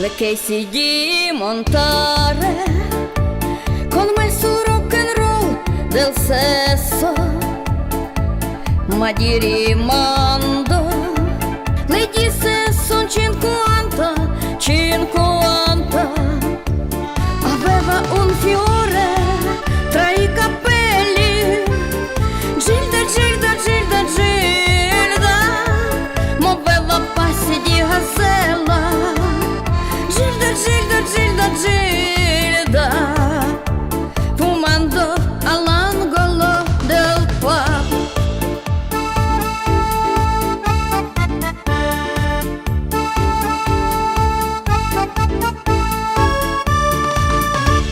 Лекесі ді Монтаре, конмесу рок-н-рол Дел сесо, мадірі мандо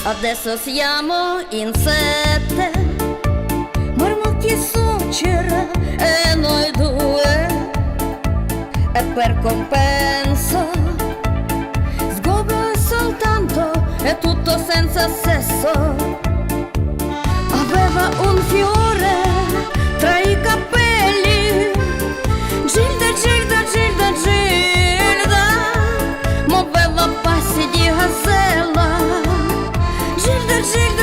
Adesso siamo in sette, marmocchi suocera e noi due, e per compenso sgobo soltanto e tutto senza sesso. Aveva un fiore Virgil